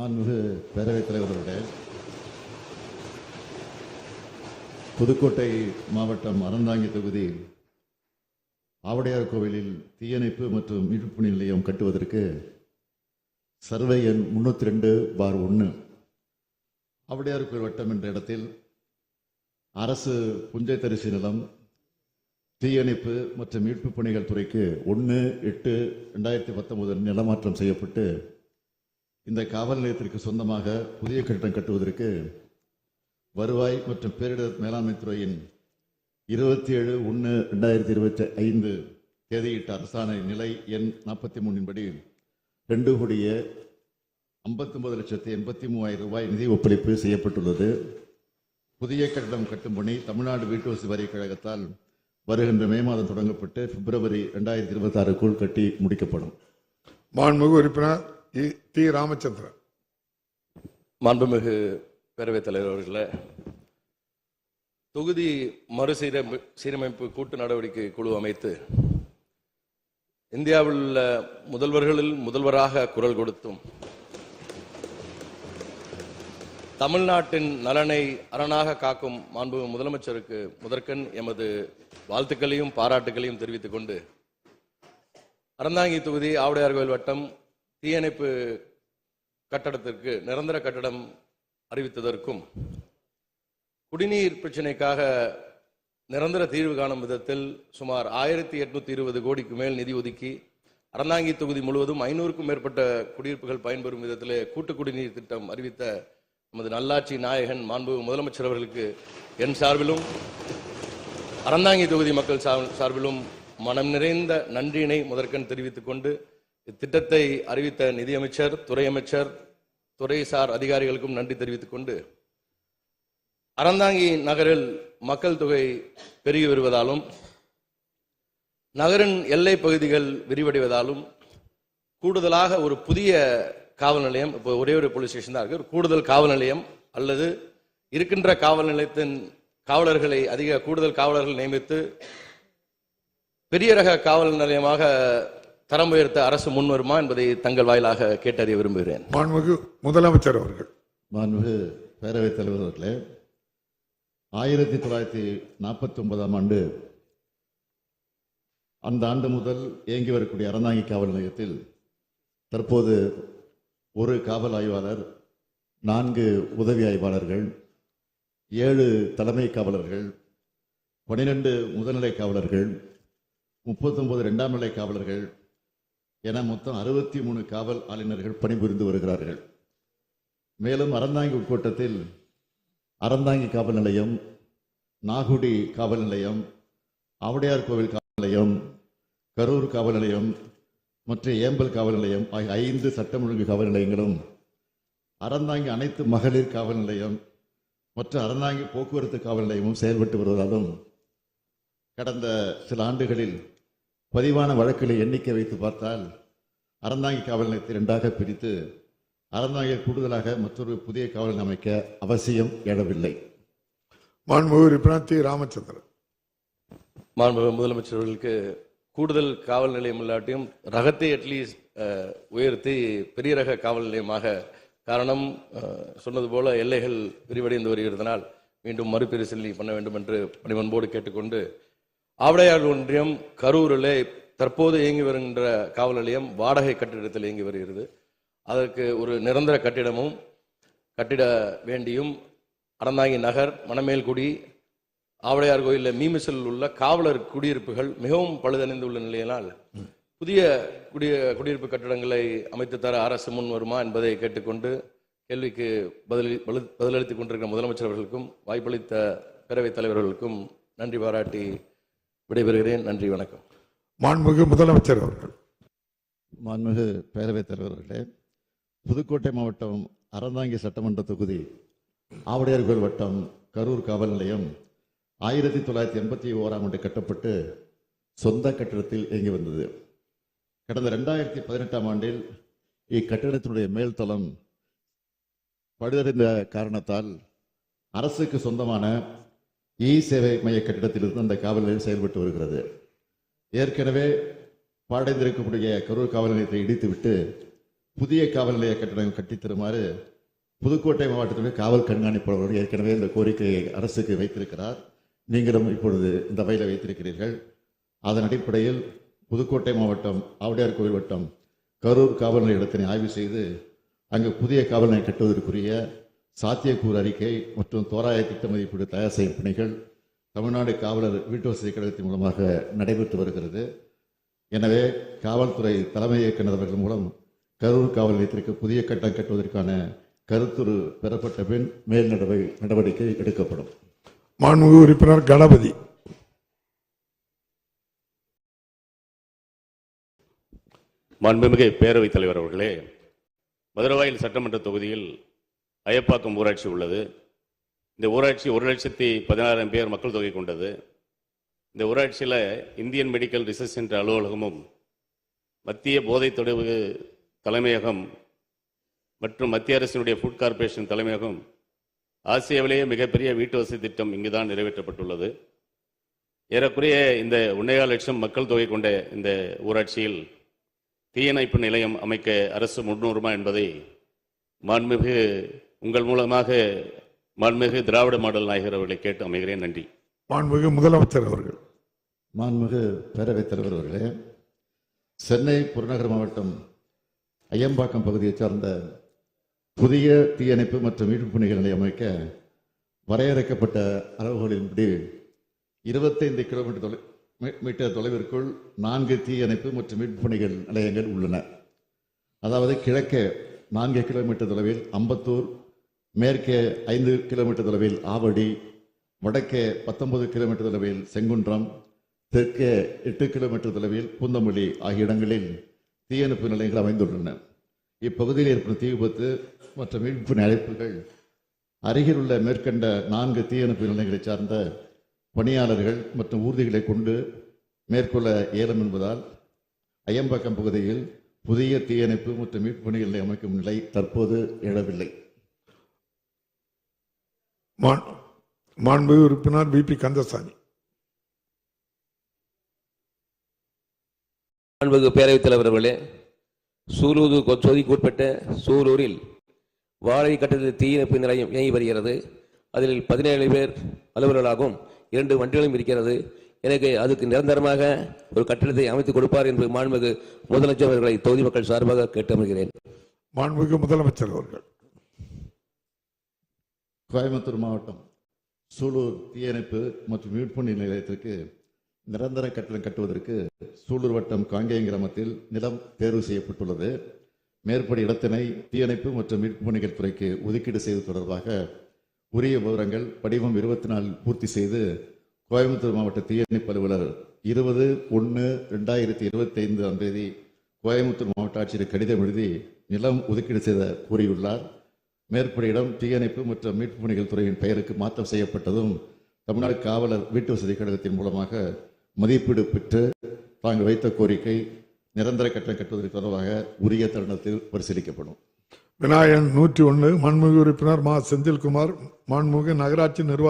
மாண்புமிகு பேரவைத் தலைவர் அவர்களே புதுக்கோட்டை மாவட்டம் அறந்தாங்கி தொகுதி ஆவடையார் கோவிலில் தீயணைப்பு மற்றும் மீட்பு நிலையம் கட்டுவதற்கு சர்வே எண் முன்னூற்றி ரெண்டு பார் ஒன்று ஆவடையார் கோவில் வட்டம் என்ற இடத்தில் அரசு புஞ்சை தரிசு நிலம் தீயணைப்பு மற்றும் மீட்பு பணிகள் துறைக்கு ஒன்று எட்டு ரெண்டாயிரத்தி பத்தொன்பது நிலமாற்றம் செய்யப்பட்டு இந்த காவல் நிலையத்திற்கு சொந்தமாக புதிய கட்டிடம் கட்டுவதற்கு வருவாய் மற்றும் பேரிடர் மேலாண்மை துறையின் இருபத்தி ஏழு ஒன்று ரெண்டாயிரத்தி இருபத்தி ஐந்து தேதியிட்ட அரசாணை நிலை எண் நாற்பத்தி மூணின்படி ரெண்டு கோடிய ஐம்பத்தொம்பது லட்சத்தி எண்பத்தி மூவாயிரம் ரூபாய் நிதி ஒப்பளிப்பு செய்யப்பட்டுள்ளது. புதிய கட்டடம் கட்டும் பணி தமிழ்நாடு வீட்டுவசதி வரி கழகத்தால் வருகின்ற மே மாதம் தொடங்கப்பட்டு பிப்ரவரி ரெண்டாயிரத்தி இருபத்தி ஆறுக்குள் கட்டி முடிக்கப்படும். மாண்புமிகு உறுப்பினர் டி ராமச்சந்திரன். மாண்புமிகு பேரவைத் தலைவர் அவர்களே தொகுதி மறுசீரமை சீரமைப்பு கூட்டு நடவடிக்கை குழு அமைத்து இந்தியாவில் உள்ள முதல்வர்களில் முதல்வராக குரல் கொடுத்தும் தமிழ்நாட்டின் நலனை அரணாக காக்கும் மாண்பு முதலமைச்சருக்கு முதற்கண் எமது வாழ்த்துக்களையும் பாராட்டுகளையும் தெரிவித்துக் கொண்டு அறந்தாங்கி தொகுதி ஆவுடையார் கோயில் வட்டம் தீயணைப்பு கட்டடத்திற்கு நிரந்தர கட்டடம் அறிவித்ததற்கும் குடிநீர் பிரச்சினைக்காக நிரந்தர தீர்வு காணும் விதத்தில் சுமார் ஆயிரத்தி எட்நூத்தி இருபது கோடிக்கு மேல் நிதி ஒதுக்கி அறந்தாங்கி தொகுதி முழுவதும் ஐநூறுக்கும் மேற்பட்ட குடியிருப்புகள் பயன்பெறும் விதத்திலே கூட்டு குடிநீர் திட்டம் அறிவித்த நமது நல்லாட்சி நாயகன் மாண்பு முதலமைச்சர் அவர்களுக்கு என் சார்பிலும் அறந்தாங்கி தொகுதி மக்கள் சார்- சார்பிலும் மனம் நிறைந்த நன்றியினை முதற்கண் தெரிவித்துக் கொண்டு இத்திட்டத்தை அறிவித்த நிதியமைச்சர் துறை அமைச்சர் துறைசார் அதிகாரிகளுக்கும் நன்றி தெரிவித்துக் கொண்டு அறந்தாங்கி நகரில் மக்கள் தொகை பெருகி வருவதாலும் நகரின் எல்லை பகுதிகள் விரிவடைவதாலும் கூடுதலாக ஒரு புதிய காவல் நிலையம் இப்போ ஒரே ஒரு போலீஸ் ஸ்டேஷன் தான் இருக்கு கூடுதல் காவல் நிலையம் அல்லது இருக்கின்ற காவல் நிலையத்தின் காவலர்களை அதிக கூடுதல் காவலர்கள் நியமித்து பெரிய ரக காவல் நிலையமாக தரம் உயர்த்த அரசு முன்வருமா என்பதை தங்கள் வாயிலாக கேட்டறிய விரும்புகிறேன். மாண்புமிகு முதலமைச்சர் அவர்கள். மாண்புமிகு பேரவைத் தலைவர் அவர்களே ஆயிரத்தி தொள்ளாயிரத்தி நாற்பத்தி ஒன்பதாம் ஆண்டு அந்த ஆண்டு முதல் இயங்கி வரக்கூடிய அறந்தாங்கி காவல் நிலையத்தில் தற்போது ஒரு காவல் ஆய்வாளர் நான்கு உதவி ஆய்வாளர்கள் ஏழு தலைமை காவலர்கள் பனிரெண்டு முதல்நிலை காவலர்கள் முப்பத்தொன்பது இரண்டாம் நிலை காவலர்கள் என மொத்தம் அறுபத்தி மூணு காவல் ஆளுநர்கள் பணிபுரிந்து வருகிறார்கள். மேலும் அறந்தாங்கி உட்கோட்டத்தில் அறந்தாங்கி காவல் நிலையம் நாகுடி காவல் நிலையம் ஆவடையார் கோவில் காவல் நிலையம் கரூர் காவல் நிலையம் மற்றும் ஏம்பல் காவல் நிலையம் ஆகிய ஐந்து சட்டம் ஒழுங்கு காவல் நிலையங்களும் அறந்தாங்கி அனைத்து மகளிர் காவல் நிலையம் மற்றும் அறந்தாங்கி போக்குவரத்து காவல் நிலையமும் செயல்பட்டு வருவதாலும் கடந்த சில ஆண்டுகளில் பதிவான வழக்குகளை எண்ணிக்கை வைத்து பார்த்தால் அறந்தாங்கி காவல் நிலையத்தை இரண்டாக பிரித்து அறந்தாங்கியில் கூடுதலாக மற்றொரு புதிய காவல் நிலையம் அமைக்க அவசியம் எழவில்லை. மாண்புமிகு உறுப்பினர் டி ராமச்சந்திரன். மாண்புமிகு முதலமைச்சர் அவர்களுக்கு கூடுதல் காவல் நிலையம் இல்லாட்டியும் ரகத்தை அட்லீஸ்ட் உயர்த்தி பெரிய ரக காவல் நிலையமாக காரணம் சொன்னது போல எல்லைகள் விரிவடைந்து வருகிறதுனால் மீண்டும் மறுபரிசீலனை பண்ண வேண்டும் என்று பணிவன்போடு கேட்டுக்கொண்டு ஆவடையார் ஒன்றியம் கரூரில் தற்போது இயங்கி வருகின்ற காவல் நிலையம் வாடகை கட்டிடத்தில் இயங்கி வருகிறது. அதற்கு ஒரு நிரந்தர கட்டிடமும் கட்டிட வேண்டியும் அறந்தாங்கி நகர் மணமேல்குடி ஆவடையார் கோயிலில் மீமிசலில் உள்ள காவலர் குடியிருப்புகள் மிகவும் பழுதடைந்துள்ள நிலையினால் புதிய குடிய குடியிருப்பு கட்டடங்களை அமைத்து தர அரசு முன் வருமா என்பதை கேட்டுக்கொண்டு கேள்விக்கு பதிலளி பதில்- பதிலளித்துக் கொண்டிருக்கிற முதலமைச்சர் அவர்களுக்கும் வாய்ப்பளித்த பேரவைத் தலைவர்களுக்கும் நன்றி பாராட்டி விடைபெறுகிறேன். நன்றி வணக்கம். மாண்புமிகு முதலமைச்சர் அவர்கள். மாண்புமிகு பேரவைத் தலைவர்களே புதுக்கோட்டை மாவட்டம் அறந்தாங்கி சட்டமன்ற தொகுதி ஆவடையார் கோயில் வட்டம் கரூர் காவல் நிலையம் ஆயிரத்தி தொள்ளாயிரத்தி எண்பத்தி ஓராம் ஆண்டு கட்டப்பட்டு சொந்த கட்டிடத்தில் இயங்கி வந்தது. கடந்த ரெண்டாயிரத்தி பதினெட்டாம் ஆண்டில் இக்கட்டிடத்தினுடைய மேல்தளம் பழுதடைந்த காரணத்தால் அரசுக்கு சொந்தமான இ சேவை மைய கட்டிடத்திலிருந்து அந்த காவல் நிலையம் செயல்பட்டு வருகிறது. ஏற்கனவே பாடைந்திருக்கக்கூடிய கரூர் காவல் நிலையத்தை இடித்துவிட்டு புதிய காவல் நிலைய கட்டிடம் கட்டித் தருமாறு புதுக்கோட்டை மாவட்டத்தினுடைய காவல் கண்காணிப்பாளர்கள் ஏற்கனவே இந்த கோரிக்கையை அரசுக்கு வைத்திருக்கிறார். நீங்களும் இப்பொழுது இந்த வகையில் வைத்திருக்கிறீர்கள். அதன் அடிப்படையில் புதுக்கோட்டை மாவட்டம் ஆவுடையார் கோவில் வட்டம் கரூர் காவல் நிலையத்தினை ஆய்வு செய்து அங்கு புதிய காவல் நிலையம் கட்டுவதற்குரிய சாத்தியக்கூறு அறிக்கை மற்றும் தோராய திட்ட மதிப்பீடு தயார் செய்யும் பணிகள் தமிழ்நாடு காவலர் வீட்டு வசதி கழகத்தின் மூலமாக நடைபெற்று வருகிறது. எனவே காவல்துறை தலைமை இயக்குநர் அவர்கள் மூலம் கரூர் காவல் நிலையத்திற்கு புதிய கட்டம் கட்டுவதற்கான கருத்துரு பெறப்பட்ட பின் மேல் நடவ- நடவடிக்கை எடுக்கப்படும். மாண்புமிகு உறுப்பினர் கணபதி. மாண்புமிகு பேரவைத் தலைவர் அவர்களே மதுரவாயில் சட்டமன்ற தொகுதியில் அயப்பாக்கம் ஊராட்சி உள்ளது. இந்த ஊராட்சி ஒரு லட்சத்தி பதினாறாயிரம் பேர் மக்கள் தொகை கொண்டது. இந்த ஊராட்சியில் இந்தியன் மெடிக்கல் ரிசர்ச் சென்டர் அலுவலகமும் மத்திய போதைத் தொடர்பு தலைமையகம் மற்றும் மத்திய அரசினுடைய ஃபுட் கார்ப்பரேஷன் தலைமையகம் ஆசியாவிலேயே மிகப்பெரிய வீட்டு வசதி திட்டம் இங்கு தான் நிறைவேற்றப்பட்டுள்ளது. ஏறக்குறைய இந்த ஒன்னேகால் லட்சம் மக்கள் தொகை கொண்ட இந்த ஊராட்சியில் தீயணைப்பு நிலையம் அமைக்க அரசு முன்னூறுமா என்பதை மாண்புமிகு உங்கள் மூலமாக மாண்புமிகு திராவிட மாடல் நாயகர் அவர்களை கேட்டு அமைகிறேன். நன்றி. மாண்புமிகு முதலமைச்சர் அவர்கள். மாண்புமிகு பேரவைத் தலைவர் அவர்களே சென்னை புறநகர் மாவட்டம் ஐயம்பாக்கம் பகுதியைச் சார்ந்த புதிய தீயணைப்பு மற்றும் மீட்புப் பணிகள் நிலையம் அமைக்க வரையறுக்கப்பட்ட அளவுகளின்படி இருபத்தைந்து கிலோமீட்டர் தொலை மீட்டர் தொலைவிற்குள் நான்கு தீயணைப்பு மற்றும் மீட்புப் பணிகள் நிலையங்கள் உள்ளன. அதாவது கிழக்கே நான்கு கிலோமீட்டர் தொலைவில் அம்பத்தூர் மேற்கே ஐந்து கிலோமீட்டர் தொலைவில் ஆவடி வடக்கே பத்தொன்பது கிலோமீட்டர் தொலைவில் செங்குன்றம் தெற்கே எட்டு கிலோமீட்டர் தொலைவில் பூந்தமல்லி ஆகிய இடங்களில் தீயணைப்பு நிலையங்கள் அமைந்துள்ளன. இப்பகுதியில் ஏற்படும் தீ விபத்து மற்றும் மீட்பு அழைப்புகள் அருகில் உள்ள மேற்கண்ட நான்கு தீயணைப்பு நிலையங்களைச் சார்ந்த பணியாளர்கள் மற்றும் ஊர்திகளை கொண்டு மேற்கொள்ள இயலும் என்பதால் அயம்பாக்கம் பகுதியில் புதிய தீயணைப்பு மற்றும் மீட்பு பணிகளை அமைக்கும் நிலை தற்போது எழவில்லை. மாண்- மாண்புமிகு உறுப்பினர் வி பி கந்தசாமி. மாண்புமிகு பேரவைத் தலைவர் அவர்களே சூலூர் தொகுதிக்கு உட்பட்ட சூலூரில் வாடகை கட்டத்தில் தீயணைப்பு நிலையம் இயங்கி வருகிறது. அதில் பதினேழு பேர் அலுவலர்களாகவும் இரண்டு வண்டிகளும் இருக்கிறது. எனக்கு அதுக்கு நிரந்தரமாக ஒரு கட்டிடத்தை அமைத்துக் கொடுப்பார் என்று மாண்புமிகு முதலமைச்சர் அவர்களை தொகுதி மக்கள் சார்பாக கேட்டு அமர்கிறேன் மாண்புமிகு முதலமைச்சர் அவர்கள். கோயம்புத்தூர் மாவட்டம் சூலூர் தீயணைப்பு மற்றும் மீட்பு நிலையத்திற்கு நிரந்தர கட்டணம் கட்டுவதற்கு சூலூர் வட்டம் காங்கேயம் கிராமத்தில் நிலம் தேர்வு செய்யப்பட்டுள்ளது. மேற்படி இடத்தினை தீயணைப்பு மற்றும் மீட்பு பணிகள் துறைக்கு ஒதுக்கீடு செய்வது தொடர்பாக உரிய விவரங்கள் படிவம் இருபத்தி நாலில் பூர்த்தி செய்து கோயம்புத்தூர் மாவட்ட தீயணைப்பு அலுவலர் இருபது ஒன்று ரெண்டாயிரத்தி இருபத்தி ஐந்து தேதி கோயம்புத்தூர் மாவட்ட ஆட்சியர் கடிதம் எழுதி நிலம் ஒதுக்கீடு செய்த கூறியுள்ளார். மேற்படி இடம் தீயணைப்பு மற்றும் மீட்பு பணிகள் துறையின் பெயருக்கு மாற்றம் செய்யப்பட்டதும் தமிழ்நாடு காவலர் வீட்டு வசதி கழகத்தின் மூலமாக மதிப்பீடு பெற்று தாங்கள் வைத்த கோரிக்கை நிரந்தர கட்டணம் கட்டுவதற்கு தொடர்பாக உரிய தருணத்தில் பரிசீலிக்கப்படும். விநாயகன் நூற்றி ஒன்று மண்முக உறுப்பினர் மா செந்தில்குமார் மாண்புமிகு நகராட்சி நிர்வாக